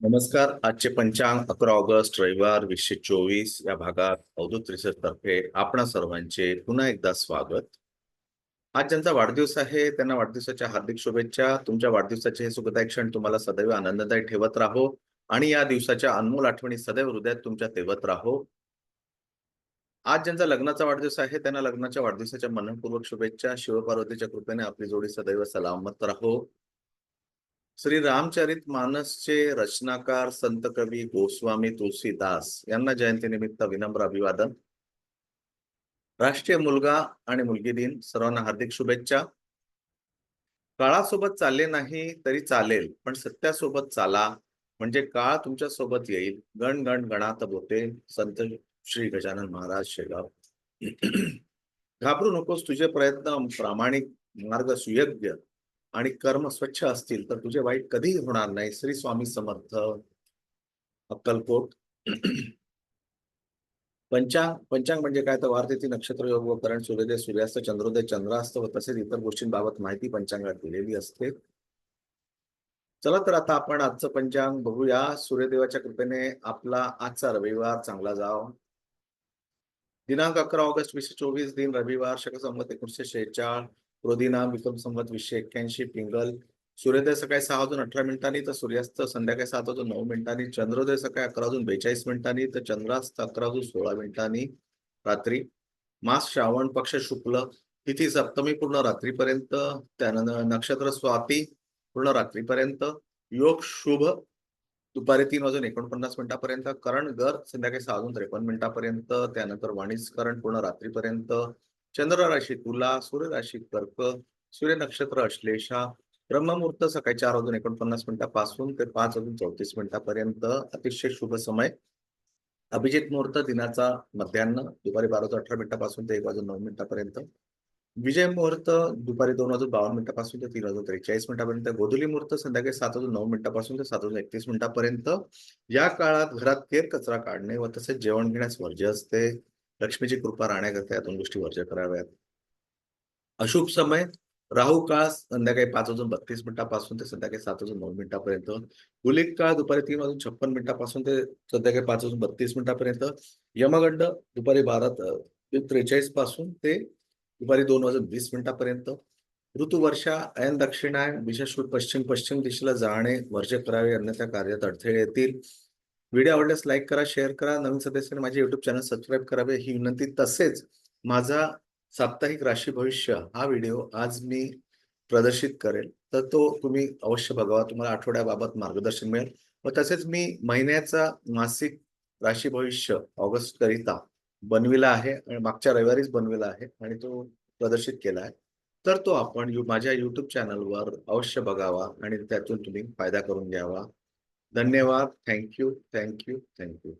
नमस्कार. आजचे पंचांग अकरा ऑगस्ट रविवार वीसशे चोवीस या भागात अवधूत रिसर्च तर्फे आपणा सर्वांचे पुन्हा एकदा स्वागत. आज ज्यांचा वाढदिवस आहे त्यांना वाढदिवसाच्या हार्दिक शुभेच्छा. तुमच्या वाढदिवसाचे हे सुखदायक क्षण तुम्हाला सदैव आनंददायी ठेवत राहो आणि या दिवसाच्या अनमोल आठवणी सदैव हृदयात तुमच्या तेवत राहो. आज ज्यांचा लग्नाचा वाढदिवस आहे त्यांना लग्नाच्या वाढदिवसाच्या मनपूर्वक शुभेच्छा. शिवपार्वतीच्या कृपेने आपली जोडी सदैव सलामत राहो. श्री रामचरित मानसचे रचनाकार संत कवी गोस्वामी तुलसीदास यांना जयंतीनिमित्त विनम्र अभिवादन. राष्ट्रीय मुलगा आणि मुलगी दिन सर्वांना हार्दिक शुभेच्छा. काळासोबत चालले नाही तरी चालेल पण सत्यासोबत चाला म्हणजे काळ तुमच्यासोबत येईल. गण गण गणात बोते संत श्री गजानन महाराज शेगाव. घाबरू नकोस तुझे प्रयत्न प्रामाणिक मार्ग सुयोग्य. आणि कर्म स्वच्छ असतील तर तुझे वाईट कधीही होणार नाही. श्री स्वामी समर्थ अक्कलकोट. पंचांग पंचांग म्हणजे काय? तर वारतिथी नक्षत्र योग व करण सूर्योदय सूर्यास्त चंद्रोदय चंद्रास्त व तसेच इतर गोष्टींबाबत माहिती पंचांगात दिलेली असते. चला तर आता आपण आजचं पंचांग बघूया. सूर्यदेवाच्या कृपेने आपला आजचा रविवार चांगला जाव. दिनांक अकरा ऑगस्ट वीसशे चोवीस दिन रविवार शकसंमत एकोणीसशे शेहेचाळ. क्रोधिना विक्रम संवत वीसशे एक्क्याऐंशी पिंगल. सूर्योदय सकाळी सहा वाजून अठरा मिनिटांनी तर सूर्यास्त संध्याकाळी सात वाजून नऊ मिनिटांनी चंद्रोदय सकाळी अकरा वाजून बेचाळीस मिनिटांनी तर चंद्रास्त अकरा वाजून सोळा मिनिटांनी रात्री. मास श्रावण पक्ष शुक्ल तिथी सप्तमी पूर्ण रात्रीपर्यंत त्यानंतर नक्षत्र स्वाती पूर्ण रात्रीपर्यंत योग शुभ दुपारी तीन वाजून एकोणपन्नास मिनिटापर्यंत करण गर संध्याकाळी सहा वाजून त्रेपन्न मिनिटापर्यंत त्यानंतर वाणिज्यकरण पूर्ण रात्रीपर्यंत चंद्र राशी तुला सूर्य राशी कर्क सूर्य नक्षत्र अश्लेषा ब्रह्ममुहूर्त सकाळी चार वाजून एकोणपन्नास मिनिटापासून ते पाच वाजून चौतीस मिनिटापर्यंत अतिशय शुभ समय. अभिजित मुहूर्त दिनाचा मध्यान्न दुपारी बारा वाजून अठरा मिनिटापासून ते एक वाजून नऊ मिनिटापर्यंत. विजय मुहूर्त दुपारी दोन वाजून बावन्न मिनिटापासून ते तीन वाजून त्रेचाळीस मिनिटापर्यंत. गोधुली मुहूर्त संध्याकाळी सात वाजून नऊ मिनिटापासून ते सात वाजून एकतीस मिनिटापर्यंत. या काळात घरात केर कचरा काढणे व तसेच जेवण घेण्यास वर्ज्य असते. लक्ष्मीची कृपा राहण्याकरता या दोन गोष्टी वर्ज्य कराव्यात. अशुभ समय राहू काळ संध्याकाळी पाच वाजून बत्तीस मिनिटापासून ते संध्याकाळी सात वाजून नऊ मिनिटापर्यंत. गुलिक काळ दुपारी तीन वाजून छप्पन मिनिटापासून ते संध्याकाळी पाच वाजून बत्तीस मिनिटापर्यंत. यमगंड दुपारी बारा त्रेचाळीसपासून ते दुपारी दोन वाजून वीस मिनिटापर्यंत. ऋतुवर्षा ऐन दक्षिणायन विशेष पश्चिम पश्चिम दिशेला जाणे वर्ज्य करावे अन्यथा कार्यात अडथळे येतील. व्हिडिओ आवडल्यास लाईक करा शेअर करा नवीन सदस्यांनी माझे युट्यूब चॅनल सबस्क्राईब करावे ही विनंती. तसेच माझा साप्ताहिक राशी भविष्य हा व्हिडिओ आज मी प्रदर्शित करेल. तर तो तुम्ही अवश्य बघावा तुम्हाला आठवड्याबाबत मार्गदर्शन मिळेल. व तसेच मी महिन्याचा मासिक राशी भविष्य ऑगस्ट करिता बनविला आहे आणि मागच्या रविवारीच बनविला आहे आणि तो प्रदर्शित केला आहे. तर तो आपण यू माझ्या युट्यूब चॅनलवर अवश्य बघावा आणि त्यातून तुम्ही फायदा करून घ्यावा. धन्यवाद. Thank you thank you thank you